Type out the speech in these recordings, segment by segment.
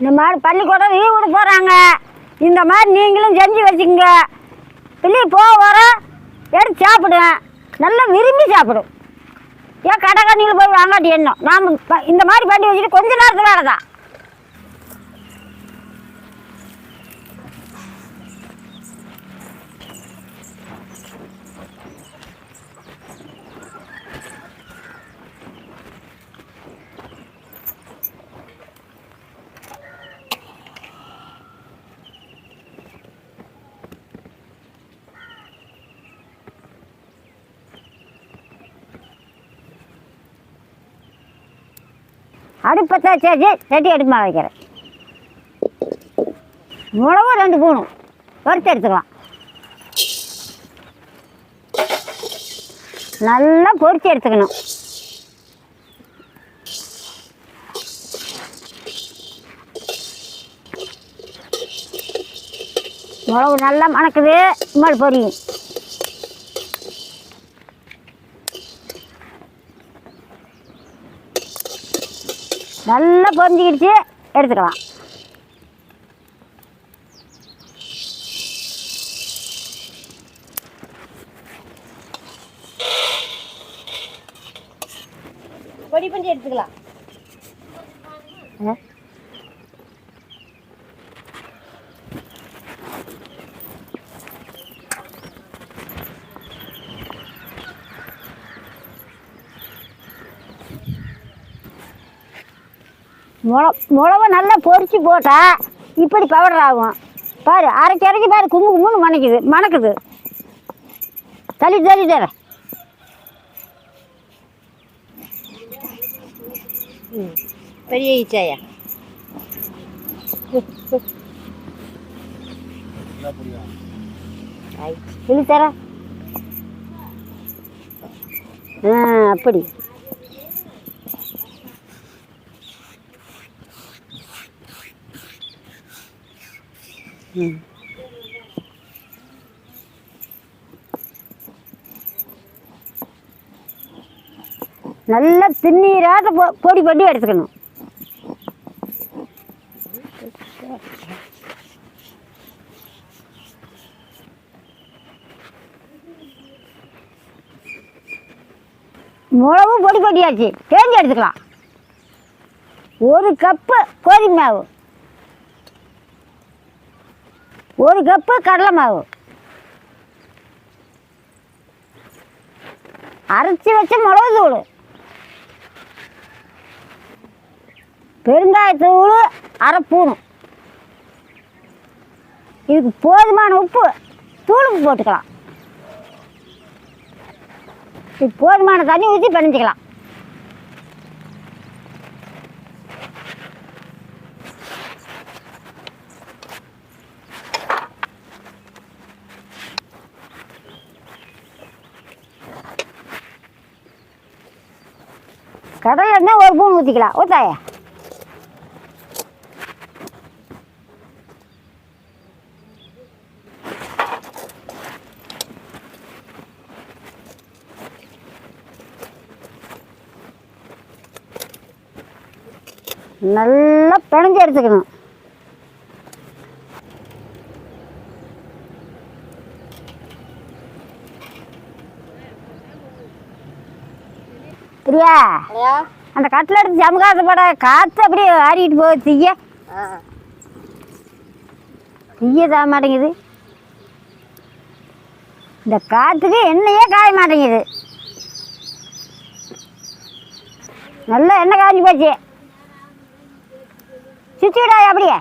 இந்த மாதிரி பள்ளிக்கூடம் லீவ் விட போகிறாங்க இந்த மாதிரி நீங்களும் செஞ்சு வச்சுக்கோங்க. பிள்ளை போக வர எடுத்து சாப்பிடுவேன் நல்லா விரும்பி சாப்பிடும். ஏன் கடைக்காரணிகள் போய் வாங்காட்டி என்ன? நாம் இந்த மாதிரி பண்ணி வச்சுட்டு கொஞ்ச நேரத்தில் வேலை அடுப்பத்தை சேர்த்து செட்டி அடுப்பா வைக்கிறேன். மிளகு ரெண்டு பூணும் வறுத்து எடுத்துக்கலாம். நல்லா பொறிச்சு எடுத்துக்கணும். மிளகு நல்லா மணக்குது. இம்மல் பொரியும். நல்லா பொறிஞ்சிக்கிடுச்சு எடுத்துக்கலாம். பொடி பண்ணி எடுத்துக்கலாம். முள முளவை நல்லா பொறிச்சு போட்டால் இப்படி பவுடர் ஆகும். பாரு அரைச்சி அரைச்சி பாரு கும்பு கும்புன்னு மணக்குது மணக்குது. தள்ளி தள்ளி தர பெரிய ஈச்சாயா? கிளி தர ஆ அப்படி. நல்லா திண்ணீராட்ட பொ பொடி பண்ணி எடுத்துக்கணும். மிளகும் பொடி பொடியாச்சு தேஞ்சு எடுத்துக்கலாம். ஒரு கப்பு கோதுமை மாவு. ஒரு கப்பு கடலை மாவு. அரைச்சி வச்ச மிளகு தூள். பெருங்காயத்தூள் அரை பூணும். இதுக்கு போதுமான உப்பு தூளுக்கு போட்டுக்கலாம். இது போதுமான தண்ணி ஊற்றி பிணைஞ்சிக்கலாம். கடலை எண்ணெய் ஒரு பூன் ஊற்றிக்கலாம் ஊத்தாய நல்லா பிணைஞ்சு எடுத்துக்கணும். பிரியா அந்த கட்டில் எடுத்து ஜமுகாத பட காற்று அப்படியே ஆடிட்டு போகுது தீய. தீய தான் மாட்டேங்குது. இந்த காற்றுக்கு எண்ணெயே காய மாட்டேங்குது. நல்லா எண்ணெய் காய்ஞ்சி போச்சு. சுற்றி விடாது அப்படியே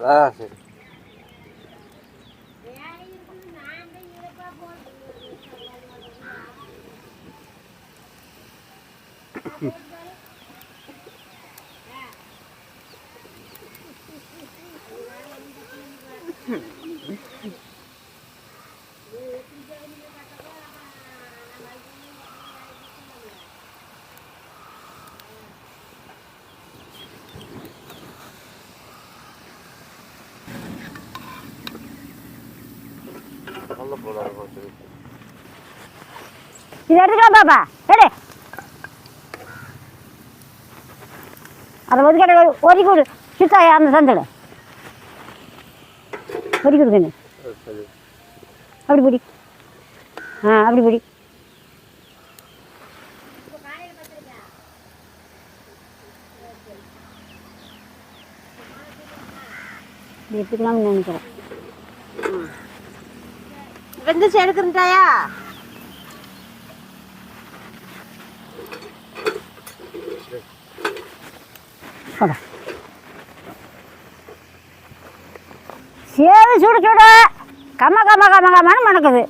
ஆ சரி நல்ல போல சரி இது எடுத்துக்கலாம் பாப்பா எடு அதை ஒதுக்கடை ஒதுக்கி விடு சித்தாயா அந்த சந்தில் பிடி கொடுக்கணு சரி அப்படி பிடி ஆ அப்படி பிடி இப்படி எடுத்துக்கலாம்னு நினைக்கிறேன் வெந்துச்சு எடுக்கிறேன்ட்டாயா போடா சேது சுட சுட. கம கம கம கமன்னு மணக்குது.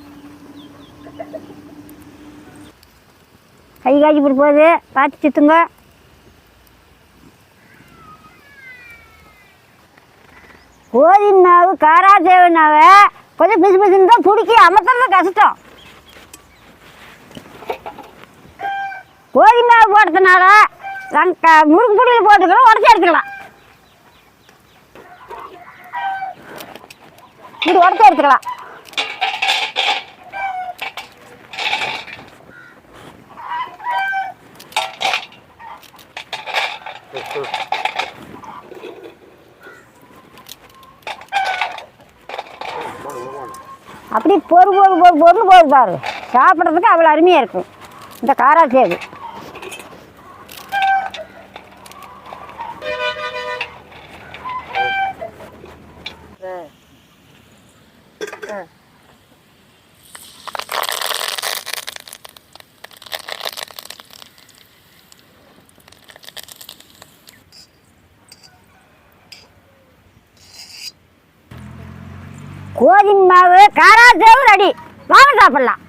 கை காய்ச்சி போட்டு போகுது. பார்த்து சுத்துங்க. கோதுமை மாவு காரா சேவனாவை கொஞ்சம் பிசு பிசுன்னு தான் பிடிக்கி அமர்த்துறது கஷ்டம். கோதுமை மாவு போடுறதுனால நாங்கள் முறுக்கு பொடியில் போட்டுக்கலாம் உடச்சி எடுத்துக்கலாம். இது உடச்சி எடுத்துக்கலாம். அப்படி பொறு பொறு பொறு பொருள் போகுது பாரு. சாப்பிட்றதுக்கு அவ்வளோ அருமையாக இருக்கும். இந்த காரா கோதின் மாவு காரா சேவு ரெடி வாங்க சாப்பிடலாம்.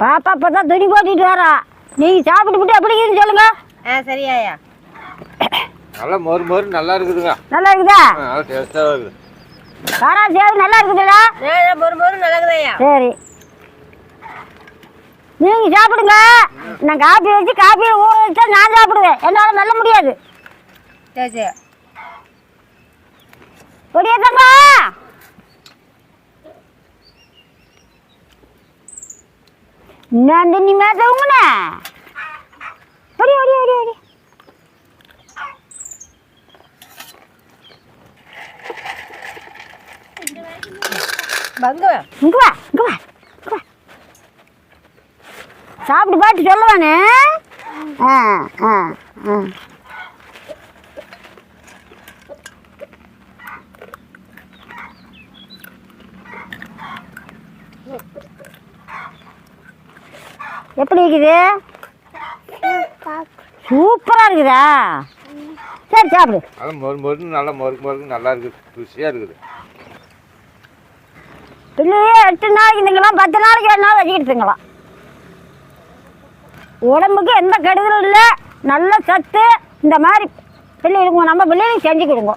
பாப்பா இப்போ தான் துணி போட்டுட்டு வரா. நீங்கள் சாப்பிட்டு எப்படி இருக்குன்னு சொல்லுங்க. ஆ சரியாயா? நல்லா மொறு மொறு நல்லா இருக்குதுங்க. நல்லா இருக்குதா? ஆ, நல்லா டேஸ்ட்டாக இருக்குது காரா சேவு நல்லா இருக்குதுல்ல? ஒரு மொறு நல்லதுதாயா சரி. நீங்கள் சாப்பிடுங்க. நான் காப்பி வச்சு காப்பியில் ஊற வச்சா நான் சாப்பிடுவேன். என்னால் மெல்ல முடியாது. சரி சரி. ஒடியே தங்க நான் நீ மேத்தவங்கண்ணே ஒடி ஒடி ஒடி ஒடி பங்கு இங்க வா இங்க வா வா. சாப்பிட்டு பாட்டு சொல்லுவானே. ஆ ஆ ஆ. எப்படி இருக்குது? சூப்பராக இருக்குதா? சரி சாப்பிடு. நல்லா மொறு மொறுன்னு நல்லா மொறுக்கு மொறுக்கு நல்லா இருக்குது. ருசியாக இருக்குது. பிள்ளையே எட்டு நாளைக்கு திங்கலாம் பத்து நாளைக்கு வேணாலும் வச்சுக்கிட்டு திங்கலாம் உடம்புக்கு எந்த கெடுதலும் இல்லை. நல்ல சத்து. இந்த மாதிரி பிள்ளைகளுக்கு நம்ம பிள்ளைகளுக்கு செஞ்சு கொடுங்க.